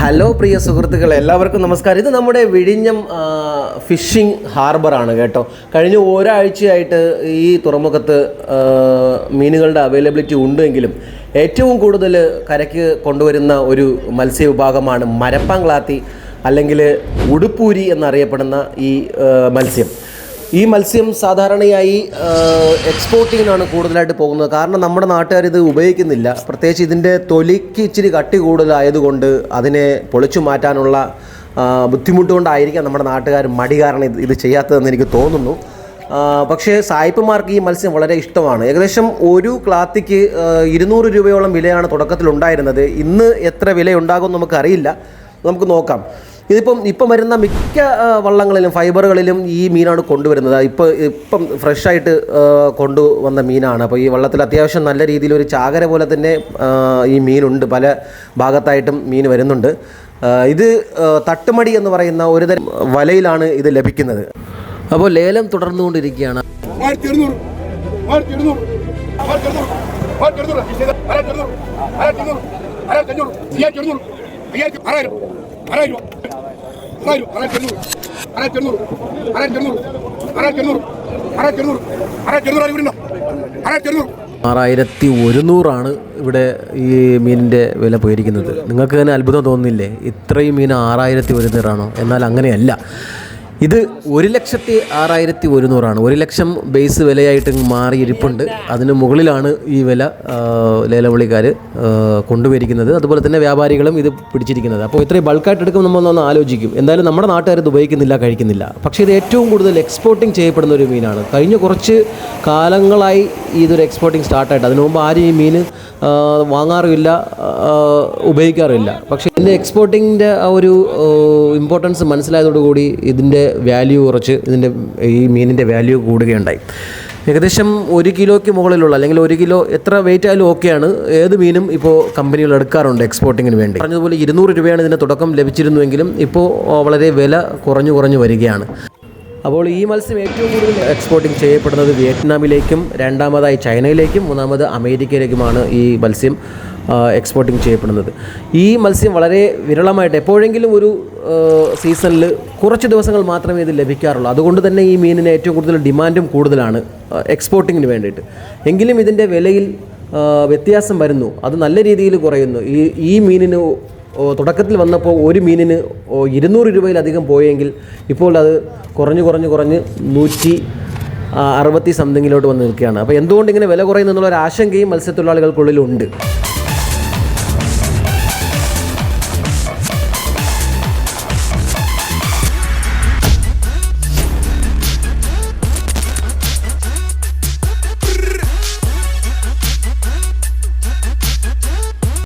Hello പ്രിയ സുഹൃത്തുക്കൾ എല്ലാവർക്കും നമസ്കാരം. ഇത് നമ്മുടെ വിഴിഞ്ഞം ഫിഷിംഗ് ഹാർബറാണ് കേട്ടോ. കഴിഞ്ഞ ഒരാഴ്ചയായിട്ട് ഈ തുറമുഖത്ത് മീനുകളുടെ അവൈലബിലിറ്റി ഉണ്ടെങ്കിലും ഏറ്റവും കൂടുതൽ കരയ്ക്ക് കൊണ്ടുവരുന്ന ഒരു മത്സ്യ വിഭാഗമാണ് മരപ്പാങ്ക്ലാത്തി അല്ലെങ്കിൽ ഉടുപ്പൂരി എന്നറിയപ്പെടുന്ന ഈ മത്സ്യം. ഈ മത്സ്യം സാധാരണയായി എക്സ്പോർട്ടിങ്ങിനാണ് കൂടുതലായിട്ട് പോകുന്നത്. കാരണം നമ്മുടെ നാട്ടുകാർ ഇത് ഉപയോഗിക്കുന്നില്ല. പ്രത്യേകിച്ച് ഇതിന്റെ തൊലിക്ക് ഇച്ചിരി കട്ടി കൂടുതലായതുകൊണ്ട് അതിനെ പൊളിച്ചു മാറ്റാനുള്ള ബുദ്ധിമുട്ടുകൊണ്ടായിരിക്കാം ബുദ്ധിമുട്ട് കൊണ്ടായിരിക്കാം നമ്മുടെ നാട്ടുകാർ മടി കാരണം ഇത് ഇത് ചെയ്യാത്തതെന്ന് എനിക്ക് തോന്നുന്നു. പക്ഷേ സായിപ്പുമാർക്ക് ഈ മത്സ്യം വളരെ ഇഷ്ടമാണ്. ഏകദേശം ഒരു ക്ലാത്തിക്ക് ഇരുന്നൂറ് രൂപയോളം വിലയാണ് തുടക്കത്തിലുണ്ടായിരുന്നത്. ഇന്ന് എത്ര വില ഉണ്ടാകും നമുക്കറിയില്ല. നമുക്ക് നോക്കാം. ഇതിപ്പം ഇപ്പം വരുന്ന മിക്ക വള്ളങ്ങളിലും ഫൈബറുകളിലും ഈ മീനാണ് കൊണ്ടുവരുന്നത്. ഇപ്പോൾ ഇപ്പം ഫ്രഷായിട്ട് കൊണ്ടുവന്ന മീനാണ്. അപ്പോൾ ഈ വള്ളത്തിൽ അത്യാവശ്യം നല്ല രീതിയിൽ ഒരു ചാകര പോലെ തന്നെ ഈ മീനുണ്ട്. പല ഭാഗത്തായിട്ടും മീൻ വരുന്നുണ്ട്. ഇത് തട്ടുമടി എന്ന് പറയുന്ന ഒരു തരം വലയിലാണ് ഇത് ലഭിക്കുന്നത്. അപ്പോൾ ലേലം തുടർന്നുകൊണ്ടിരിക്കുകയാണ്. കൊണ്ടിരിക്കുകയാണ് എഴുന്നൂറ് ആയിരത്തി എഴുന്നൂറ് ആയിരത്തി എഴുന്നൂറ് ആയിരത്തി എഴുന്നൂറ് ആയിരത്തി അയ്യായിരത്തി അയ്യായിരത്തി ആറായിരം. ആറായിരത്തി ഒരുന്നൂറാണ് ഇവിടെ ഈ മീനിന്റെ വില പോയിരിക്കുന്നത്. നിങ്ങൾക്ക് തന്നെ അത്ഭുതം തോന്നുന്നില്ലേ? ഇത്രയും മീൻ ആറായിരത്തി ഒരുന്നൂറാണോ? എന്നാൽ അങ്ങനെയല്ല. ഇത് ഒരു ലക്ഷത്തി ആറായിരത്തി ഒരുന്നൂറാണ്. ഒരു ലക്ഷം ബേസ് വിലയായിട്ട് മാറിയിരിപ്പുണ്ട് അതിന് മുകളിലാണ് ഈ വില ലേലം ലേലവിളിക്കാർ കൊണ്ടുവരിക്കുന്നത്. അതുപോലെ തന്നെ വ്യാപാരികളും ഇത് പിടിച്ചിരിക്കുന്നത്. അപ്പോൾ ഇത്രയും ബൾക്കായിട്ട് എടുക്കുമ്പോൾ നമ്മൾ ഒന്ന് ആലോചിക്കും. എന്തായാലും നമ്മുടെ നാട്ടുകാർ ഇത് ഉപയോഗിക്കുന്നില്ല കഴിക്കുന്നില്ല. പക്ഷേ ഇത് ഏറ്റവും കൂടുതൽ എക്സ്പോർട്ടിംഗ് ചെയ്യപ്പെടുന്ന ഒരു മീനാണ്. കഴിഞ്ഞ കുറച്ച് കാലങ്ങളായി ഇതൊരു എക്സ്പോർട്ടിങ് സ്റ്റാർട്ടായിട്ട് അതിനു മുമ്പ് ആരും ഈ മീൻ വാങ്ങാറുമില്ല. ആ, ഉപയോഗിക്കാറുമില്ല പക്ഷേ ഇതിന്റെ എക്സ്പോർട്ടിങ്ങിന്റെ ആ ഒരു ഇമ്പോർട്ടൻസ് മനസ്സിലായതോടുകൂടി ഇതിന്റെ വാല്യൂ കുറച്ച് ഇതിന്റെ ഈ മീനിന്റെ വാല്യൂ കൂടുകയുണ്ടായി. ഏകദേശം ഒരു കിലോയ്ക്ക് മുകളിലുള്ള അല്ലെങ്കിൽ ഒരു കിലോ എത്ര വെയിറ്റ് ആയാലും ഓക്കെയാണ് ഏത് മീനും ഇപ്പോൾ കമ്പനികൾ എടുക്കാറുണ്ട് എക്സ്പോർട്ടിങ്ങിന് വേണ്ടി. പറഞ്ഞതുപോലെ ഇരുന്നൂറ് രൂപയാണ് ഇതിന്റെ തുടക്കം ലഭിച്ചിരുന്നുവെങ്കിലും ഇപ്പോൾ വളരെ വില കുറഞ്ഞു കുറഞ്ഞു വരികയാണ്. അപ്പോൾ ഈ മത്സ്യം ഏറ്റവും കൂടുതൽ എക്സ്പോർട്ടിംഗ് ചെയ്യപ്പെടുന്നത് വിയറ്റ്നാമിലേക്കും രണ്ടാമതായി ചൈനയിലേക്കും മൂന്നാമത് അമേരിക്കയിലേക്കുമാണ് ഈ മത്സ്യം എക്സ്പോർട്ടിംഗ് ചെയ്യപ്പെടുന്നത്. ഈ മത്സ്യം വളരെ വിരളമായിട്ട് എപ്പോഴെങ്കിലും ഒരു സീസണിൽ കുറച്ച് ദിവസങ്ങൾ മാത്രമേ ഇത് ലഭിക്കാറുള്ളൂ. അതുകൊണ്ട് തന്നെ ഈ മീനിന് ഏറ്റവും കൂടുതൽ ഡിമാൻഡും കൂടുതലാണ് എക്സ്പോർട്ടിങ്ങിന് വേണ്ടിയിട്ട്. എങ്കിലും ഇതിന്റെ വിലയിൽ വ്യത്യാസം വരുന്നു. അത് നല്ല രീതിയിൽ കുറയുന്നു. ഈ ഈ മീനിന് തുടക്കത്തിൽ വന്നപ്പോൾ ഒരു മീനിന് ഇരുന്നൂറ് രൂപയിലധികം പോയെങ്കിൽ ഇപ്പോൾ അത് കുറഞ്ഞ് കുറഞ്ഞ് കുറഞ്ഞ് നൂറ്റി അറുപത്തി സംതിങ്ങിലോട്ട് വന്ന് നിൽക്കുകയാണ്. അപ്പോൾ എന്തുകൊണ്ട് ഇങ്ങനെ വില കുറയുന്നു എന്നുള്ള ഒരു ആശങ്കയും മത്സ്യത്തൊഴിലാളികൾക്കുള്ളിലുണ്ട്.